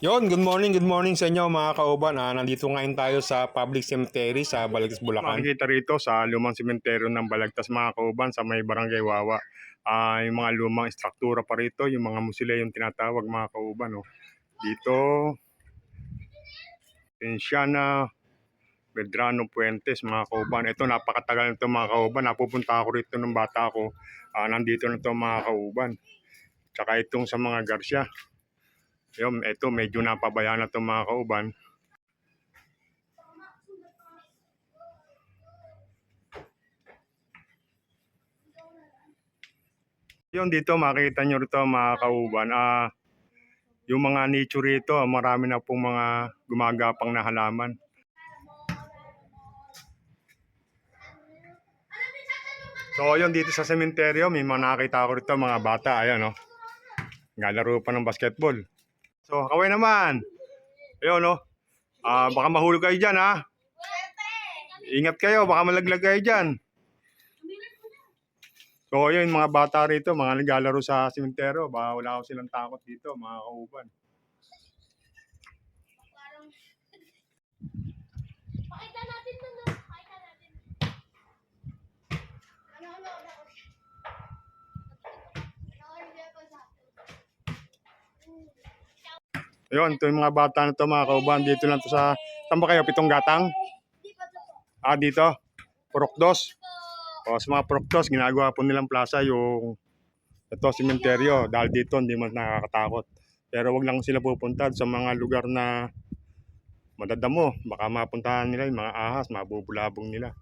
Yon, good morning, good morning sa inyo mga kauban. Ah, nandito ngayon tayo sa public cemetery sa Balagtas, Bulacan. Makikita rito sa lumang sementeryo ng Balagtas mga kauban sa may barangay Wawa. Ah, yung mga lumang istruktura pa rito, yung mga musila yung tinatawag mga kauban. Oh. Dito, Pensiana, Medrano Puentes mga kauban. Ito napakatagal nito mga kauban. Napupunta ako rito ng bata ko. Ah, nandito na to mga kauban. Tsaka itong sa mga Garcia. Yung, ito medyo napabayaan na to mga kauban. Yung dito makita nyo rito mga kauban, ah, yung mga nature rito, marami na pong mga gumagapang na halaman. So yun dito sa sementeryo, may mga nakita ako rito mga bata, ayan oh. Ngalaro pa ng basketball. So kaway naman. Ayun oh. Ah, baka mahulog kayo dyan ha. Ingat kayo, baka malaglag kayo dyan. So yun, mga bata rito, mga naglalaro sa sementeryo, baka wala ko silang takot dito, mga kauban. Pakita natin to, no? Pakita natin. Ano, ano, ano? Nakahuli ako sa Ayun, ito yung mga bata na to, mga kauban, dito lang to sa, saan ba kayo, pitong gatang? Ah, dito, Purokdos. O, sa mga Purokdos, ginagawa po nilang plaza yung, ito, sementeryo, dahil dito, hindi man nakakatakot. Pero wag lang sila pupunta sa mga lugar na madadamo. Baka mapuntahan nila yung mga ahas, mabubulabong nila.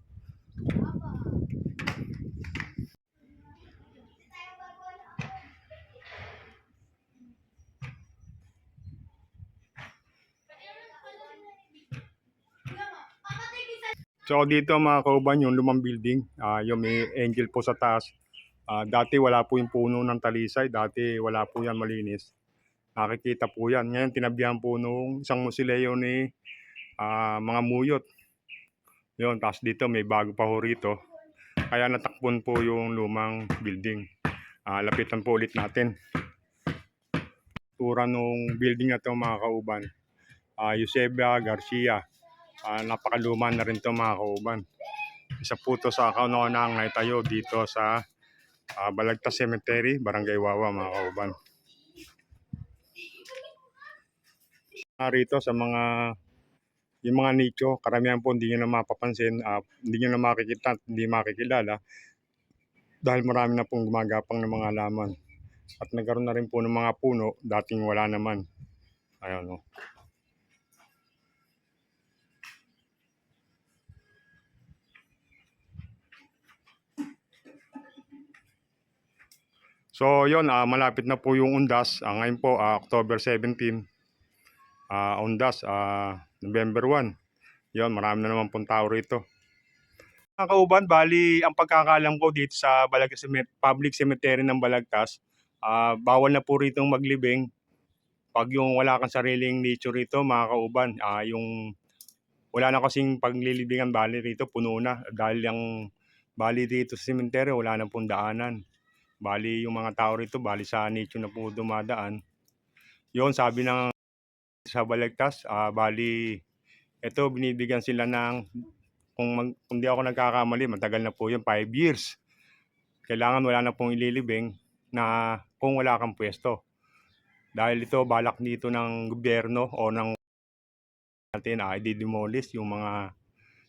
So dito mga kauban yung lumang building, ah yung may angel po sa taas. Ah, dati wala po yung puno ng talisay, dati wala po yan malinis. Nakikita po yan. Ngayon tinabihan po nung isang musileo ni ah, mga muyot. Yun, tapos dito may bago pa ho rito. Kaya natakpon po yung lumang building. Ah, lapitan po ulit natin. Tura nung building na to mga kauban. Ah, Eusebia Garcia. Ah, napakaluma na rin to mga kauban. Isa po to sa kauna-unahang naitayo dito sa ah, Balagtas Cemetery, Barangay Wawa mga kauban. Ah, rito sa mga yung mga nicho, karamihan po hindi nyo na mapapansin, ah, hindi nyo na makikita, hindi makikilala dahil marami na pong gumagapang ng mga halaman. At nagkaroon na rin po ng mga puno, dating wala naman. Ayan o. So yon ah, malapit na po yung undas. Ah, ngayon po ah, October 17. Ah, undas ah, November 1. Yon, marami na naman pong tao rito. Mga kauban, bali ang pagkakalam ko dito sa Cemet- Public Cemetery ng Balagtas, ah, bawal na po rito maglibing. Pag yung wala kang sariling nicho rito, mga kauban, ah, yung wala na kasing paglilibingan bali rito, puno na. Dahil yung bali dito sa cemetery, wala na pong daanan. Bali yung mga tao rito, bali sa nicho na po dumadaan. Yun, sabi ng sa Balagtas, ah, bali ito binibigyan sila ng kung, mag, kung di ako nagkakamali, matagal na po yun, 5 years. Kailangan wala na pong ililibing na kung wala kang pwesto. Dahil ito, balak dito ng gobyerno o ng natin ay didemolish yung mga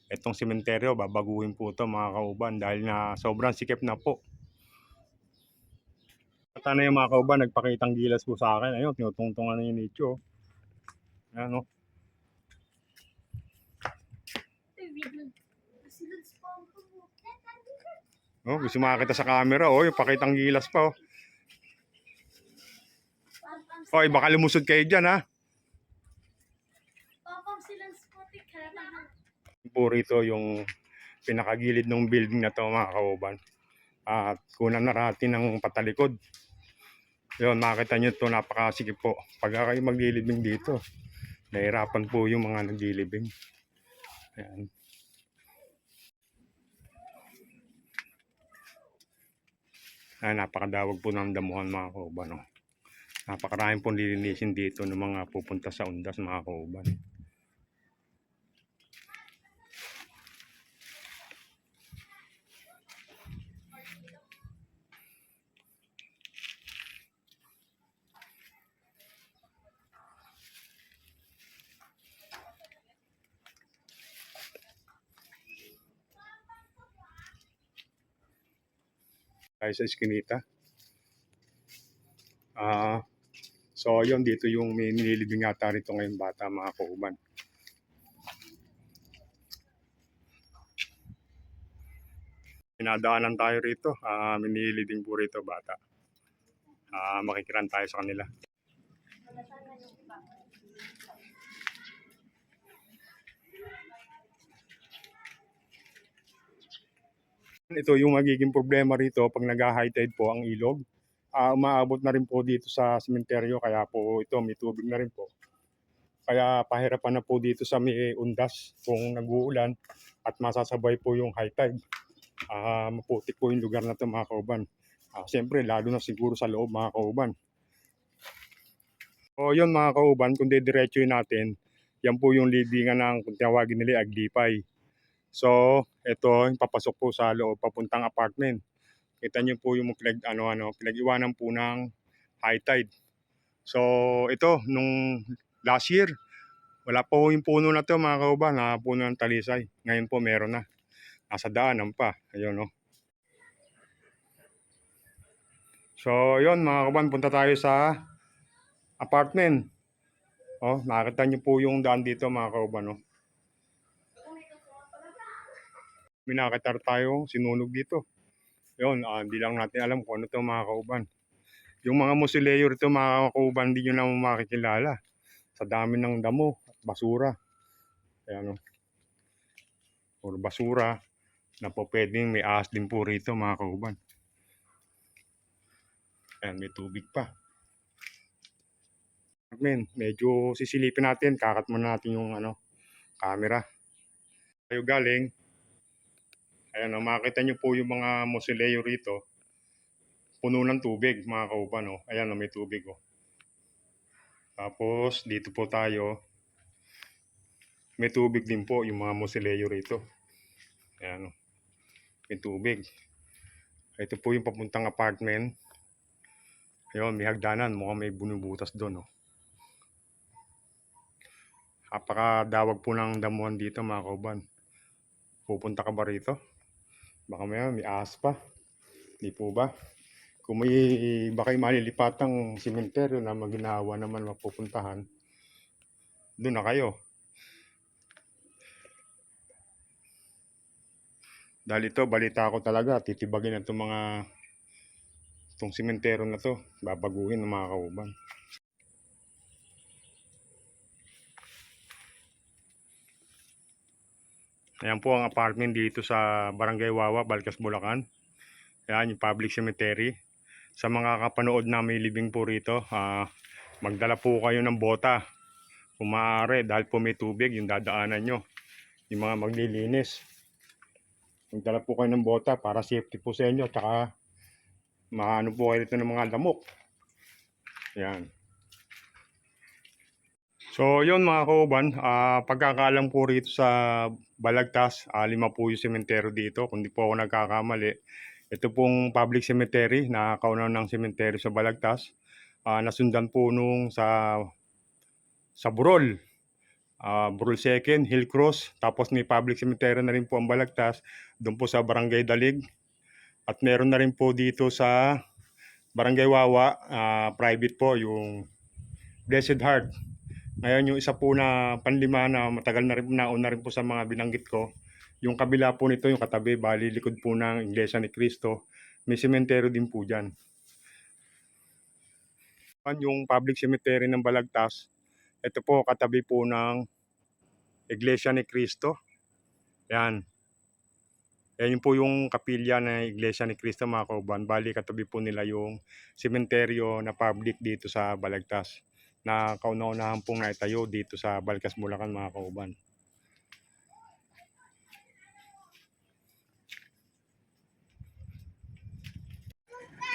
itong sementeryo, babaguhin po ito mga kauban dahil na sobrang sikip na po. At ano yung mga kauban, nagpakitang gilas po sa akin. Ayun, tinutungtungan na yung nicho. Ayan, oh. Oh, gusto makakita sa camera, oh, yung pakitang gilas pa, oh. Oy, baka lumusod kayo dyan, ha? Po rito yung pinakagilid ng building na to mga kauban. At kunan na natin ng patalikod. Yun, makita nyo to napakasikip po. Pag kayo maglilibing dito, nahirapan po yung mga naglilibing. Ayan. Ay, napakadawag po ng damuhan mga kauban. Oh. Napakaraming pong lilinisin dito ng mga pupunta sa undas mga kauban. Tayo sa Eskinita. Ah, so yun dito yung may nililibing yata rito ngayon bata mga kauban. Pinadaanan tayo rito, ah may nililibing po rito bata. Ah, makikiran tayo sa kanila. Ito yung magiging problema rito pag nag-high tide po ang ilog. Ah, umaabot na rin po dito sa sementeryo kaya po ito may tubig na rin po. Kaya pahirapan na po dito sa may undas kung nag-uulan at masasabay po yung high tide. Ah, maputik po yung lugar na to mga kauban. Ah, Siyempre, lalo na siguro sa loob mga kauban. O yun mga kauban, kung didiretso natin, yan po yung libingan ng kung tawagin nila Aglipay. So, ito, papasok po sa loob, papuntang apartment. Kita niyo po yung pinag, ano, ano, pinag-iwanan po ng high tide. So, ito, nung last year, wala po yung puno na to mga kauban, na puno ng talisay. Ngayon po meron na. Nasa daanan pa. Ayun, no. So, yun mga kauban, punta tayo sa apartment. Oh, nakita niyo po yung daan dito mga kauban, no. May nakakatar tayo sinunog dito. Yun, ah, hindi lang natin alam kung ano to mga kauban. Yung mga musileo rito mga kauban, hindi nyo naman makikilala. Sa dami ng damo at basura. Ayan o. Or basura na po pwedeng may ahas din po rito mga kauban. Ayan, may tubig pa. Men, medyo sisilipin natin. Kakat muna natin yung ano, camera. Tayo galing. Ayan, oh, makita nyo po yung mga mosileo rito. Puno ng tubig, mga kauban. Oh. Ayan, oh, may tubig. Oh. Tapos, dito po tayo. May tubig din po yung mga mosileo rito. Ayan, oh. may tubig. Ito po yung papuntang apartment. Ayun, may hagdanan. Mukhang may bunubutas doon. Oh. Napakadawag po ng damuhan dito, mga kauban. Pupunta ka ba rito? Baka may, may ahas pa. Di po ba? Kung may baka may malilipatang simenteryo na maginawa naman mapupuntahan, doon na kayo. Dahil ito, balita ko talaga, titibagin na itong mga itong simenteryo na to, babaguhin ng mga kauban. Ayan po ang apartment dito sa Barangay Wawa, Balcas, Bulacan. Ayan yung public cemetery. Sa mga kapanood na may living po rito, ah, magdala po kayo ng bota. Kung maaari, dahil po may tubig, yung dadaanan nyo. Yung mga maglilinis. Magdala po kayo ng bota para safety po sa inyo. Tsaka, maano po kayo dito ng mga lamok. Ayan. So, yun mga kauban, ah pagkakaalam po rito sa Balagtas, ah, lima po yung sementeryo dito, kung di po ako nagkakamali. Ito pong public cemetery, nakakaunaw ng cemetery sa Balagtas. Ah, nasundan po nung sa sa Burol. Ah, Burol Second, Hillcross, tapos may public cemetery na rin po ang Balagtas, doon po sa Barangay Dalig. At meron na rin po dito sa Barangay Wawa, ah, private po, yung Blessed Heart. Ngayon yung isa po na panlima na matagal na rin nauna rin po sa mga binanggit ko. Yung kabila po nito, yung katabi, bali likod po ng Iglesia ni Cristo. May sementeryo din po dyan. Yung public cemetery ng Balagtas, ito po katabi po ng Iglesia ni Cristo. Yan. Yan po yung kapilya na Iglesia ni Cristo mga kauban. Bali katabi po nila yung sementeryo na public dito sa Balagtas na kauna-unahan pong naitayo dito sa Balcas, Bulacan mga kauban.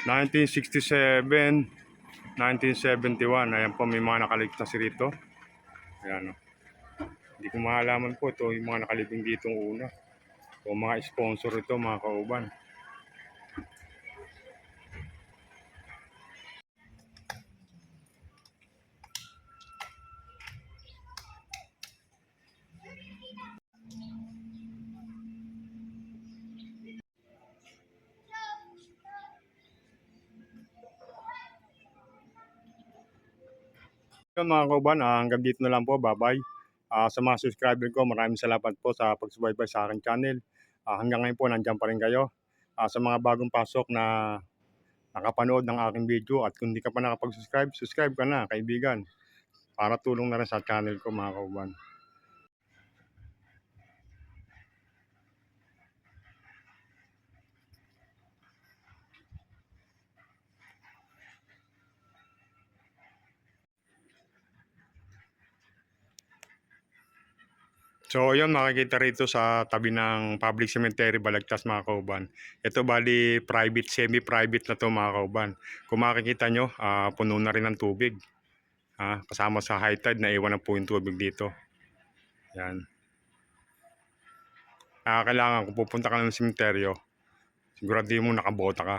...1967... 1971. Ayan po, may mga nakaligtas rito. Ayan o. Hindi ko mahalaman po ito yung mga nakalibing dito una. O mga sponsor ito, mga kauban. Yun mga kauban, ah, hanggang dito na lang po. Bye-bye. Ah, sa mga subscriber ko, maraming salamat po sa pagsubaybay sa aking channel. Ah, hanggang ngayon po, nandiyan pa rin kayo. Ah, sa mga bagong pasok na nakapanood ng aking video at kung hindi ka pa nakapag-subscribe, subscribe ka na, kaibigan. Para tulong na rin sa channel ko mga kauban. So, yun, makikita rito sa tabi ng public cemetery, Balagtas, mga kauban. Ito bali private, semi-private na to mga kauban. Kung makikita nyo, ah, puno na rin ng tubig. Ah, kasama sa high tide, naiwan na po yung tubig dito. Yan. Ah, kailangan kung pupunta ka ng sementeryo, sigurado mo nakabota ka.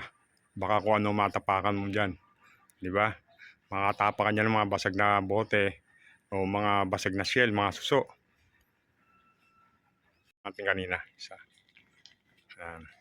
Baka kung ano matapakan mo dyan. Di ba? Makatapakan niya ng mga basag na bote o mga basag na shell, mga suso natin kanina. Isa. Yan.